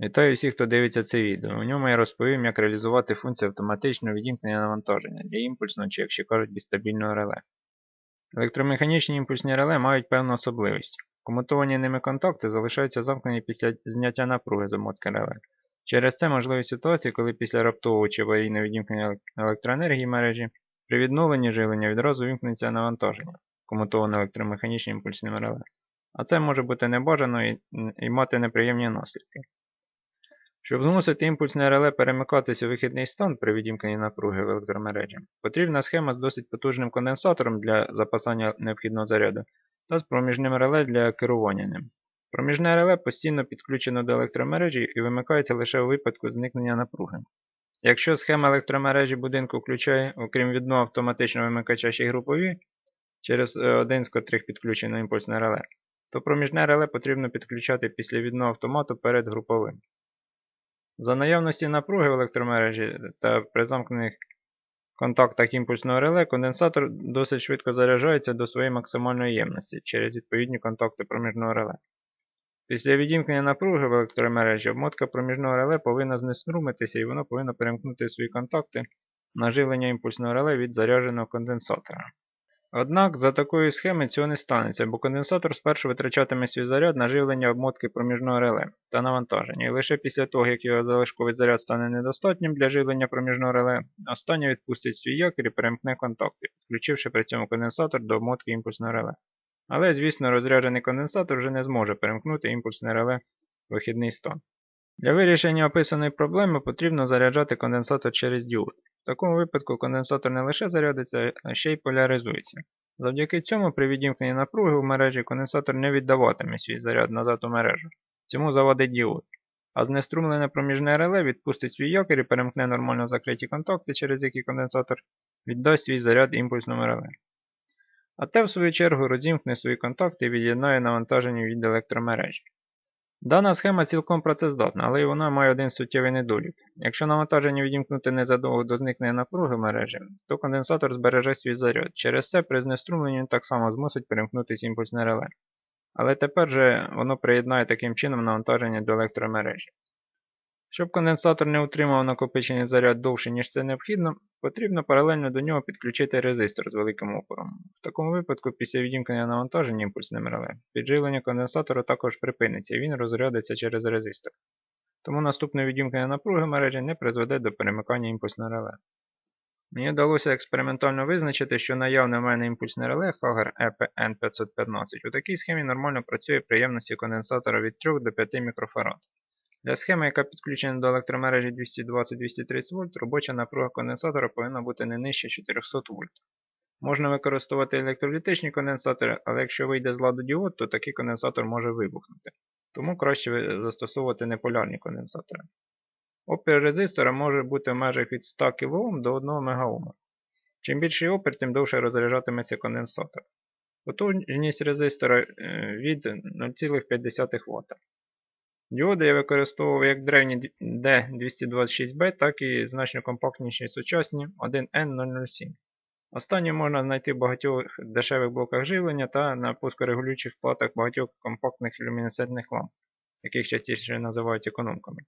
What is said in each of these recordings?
Вітаю всіх, хто дивиться це відео. У ньому я розповім, як реалізувати функцію автоматичного відімкнення навантаження для імпульсного чи, якщо кажуть, бістабільного реле. Електромеханічні імпульсні реле мають певну особливість. Комутовані ними контакти залишаються замкнені після зняття напруги з обмотки реле. Через це можливі ситуації, коли після раптового чи аварійного відімкнення електроенергії мережі при відновленні живлення відразу вимкнеться навантаження, комутоване електромеханічним імпульсним реле. А це може бути небажано і, і мати неприємні наслідки. Щоб змусити імпульсне реле перемикатися у вихідний стан при відімкненні напруги в електромережі, потрібна схема з досить потужним конденсатором для запасання необхідного заряду та з проміжним реле для керування ним. Проміжне реле постійно підключено до електромережі і вимикається лише у випадку зникнення напруги. Якщо схема електромережі будинку включає, окрім відного автоматичного вимикача ще й групові, через е, один з котрих підключено імпульсне реле, то проміжне реле потрібно підключати після відного автомату перед груповим. За наявності напруги в електромережі та при замкнених контактах імпульсного реле конденсатор досить швидко заряджається до своєї максимальної ємності через відповідні контакти проміжного реле. Після відімкнення напруги в електромережі обмотка проміжного реле повинна знеструмитися і воно повинно перемкнути свої контакти на живлення імпульсного реле від зарядженого конденсатора. Однак за такої схеми цього не станеться, бо конденсатор спершу витрачатиме свій заряд на живлення обмотки проміжного реле та навантаження, і лише після того, як його залишковий заряд стане недостатнім для живлення проміжного реле, останнє відпустить свій якір і перемкне контакти, підключивши при цьому конденсатор до обмотки імпульсного реле. Але, звісно, розряджений конденсатор вже не зможе перемкнути імпульсне реле в вихідний стан. Для вирішення описаної проблеми потрібно заряджати конденсатор через діод. В такому випадку конденсатор не лише зарядиться, а ще й поляризується. Завдяки цьому при відімкненні напруги в мережі конденсатор не віддаватиме свій заряд назад у мережу. Цьому завадить діод. А знеструмлене проміжне реле відпустить свій якір і перемкне нормально закриті контакти, через які конденсатор віддасть свій заряд імпульсному реле. А те, в свою чергу, розімкне свої контакти і від'єднає навантаження від електромережі. Дана схема цілком працездатна, але й вона має один суттєвий недолік. Якщо навантаження відімкнути незадовго до зникнення напруги мережі, то конденсатор збереже свій заряд. Через це при знеструмленні він так само змусить перемкнутися імпульсне реле. Але тепер же воно приєднає таким чином навантаження до електромережі. Щоб конденсатор не утримав накопичений заряд довше, ніж це необхідно, потрібно паралельно до нього підключити резистор з великим опором. В такому випадку, після відімкнення навантаження імпульсним реле, підживлення конденсатора також припиниться і він розрядиться через резистор. Тому наступне відімкнення напруги мережі не призведе до перемикання імпульсного реле. Мені вдалося експериментально визначити, що наявне в мене імпульсне реле Hager EPN515 у такій схемі нормально працює при ємності конденсатора від 3 до 5 мікрофарад. Для схеми, яка підключена до електромережі 220-230 вольт, робоча напруга конденсатора повинна бути не нижче 400 вольт. Можна використовувати електролітичні конденсатори, але якщо вийде з ладу діод, то такий конденсатор може вибухнути. Тому краще застосовувати неполярні конденсатори. Опір резистора може бути в межах від 100 кОм до 1 МОм. Чим більший опір, тим довше розряджатиметься конденсатор. Потужність резистора е, від 0,5 Вт. Діоди я використовував як древні D226B, так і значно компактніші сучасні 1N007. Останні можна знайти в багатьох дешевих блоках живлення та на пускорегулюючих платах багатьох компактних люмінесцентних ламп, яких частіше називають економками.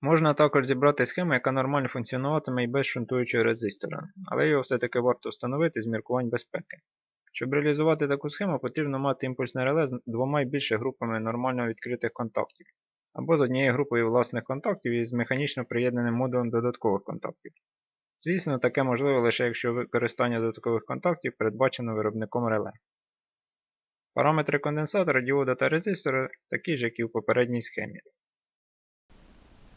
Можна також зібрати схему, яка нормально функціонуватиме і без шунтуючого резистора, але його все-таки варто встановити з міркувань безпеки. Щоб реалізувати таку схему, потрібно мати імпульсне реле з двома і більше групами нормально відкритих контактів, або з однією групою власних контактів і з механічно приєднаним модулем додаткових контактів. Звісно, таке можливо лише якщо використання додаткових контактів передбачено виробником реле. Параметри конденсатора, діода та резистора такі ж, як і в попередній схемі.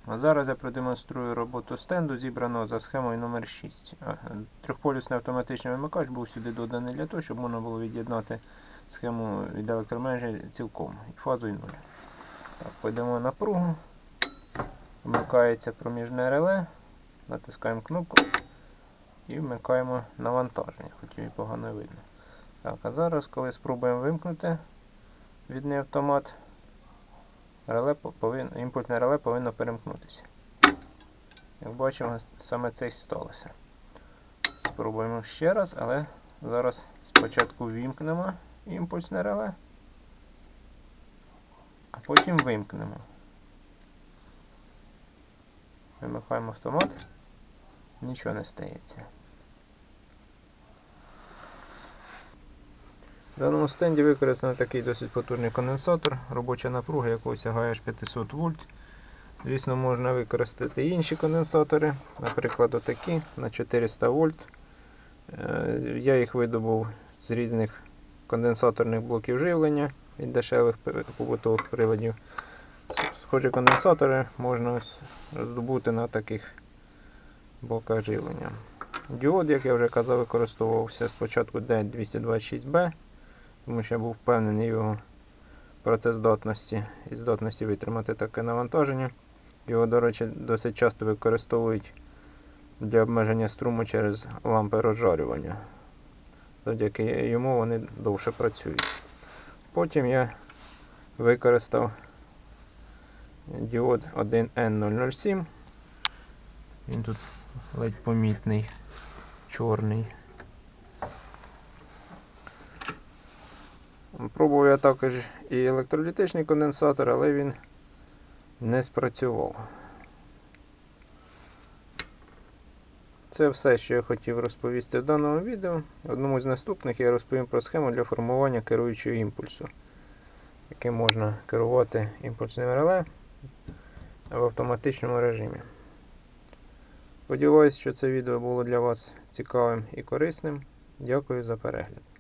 А зараз я продемонструю роботу стенду, зібраного за схемою номер 6 Трьохполюсний автоматичний вимикач був сюди доданий для того, щоб можна було від'єднати схему від електромережі цілком і фазою 0. Так, Пойдемо на напругу. Вмикається проміжне реле, натискаємо кнопку і вмикаємо навантаження, хоч і погано видно. Так, А зараз, коли спробуємо вимкнути відний автомат, реле повин... імпульсне реле повинно перемкнутися. Як бачимо, саме це і сталося. Спробуємо ще раз, але зараз спочатку вімкнемо імпульсне реле, а потім вимкнемо. Вимикаємо автомат. Нічого не стається. В даному стенді використано такий досить потужний конденсатор, робоча напруга якого сягає аж 500 вольт. Звісно, можна використати інші конденсатори, наприклад, отакі на 400 вольт. Е, Я їх видобув з різних конденсаторних блоків живлення від дешевих побутових приладів. Схожі конденсатори можна ось роздобути на таких блоках живлення. Діод, як я вже казав, використовувався спочатку D226B, тому що я був впевнений в його працездатності і здатності витримати таке навантаження. Його, до речі, досить часто використовують для обмеження струму через лампи розжарювання. Завдяки йому вони довше працюють. Потім я використав діод 1N007. Він тут ледь помітний, чорний. Пробував я також і електролітичний конденсатор, але він не спрацював. Це все, що я хотів розповісти в даному відео. В одному з наступних я розповім про схему для формування керуючого імпульсу, яким можна керувати імпульсним реле в автоматичному режимі. Сподіваюсь, що це відео було для вас цікавим і корисним. Дякую за перегляд.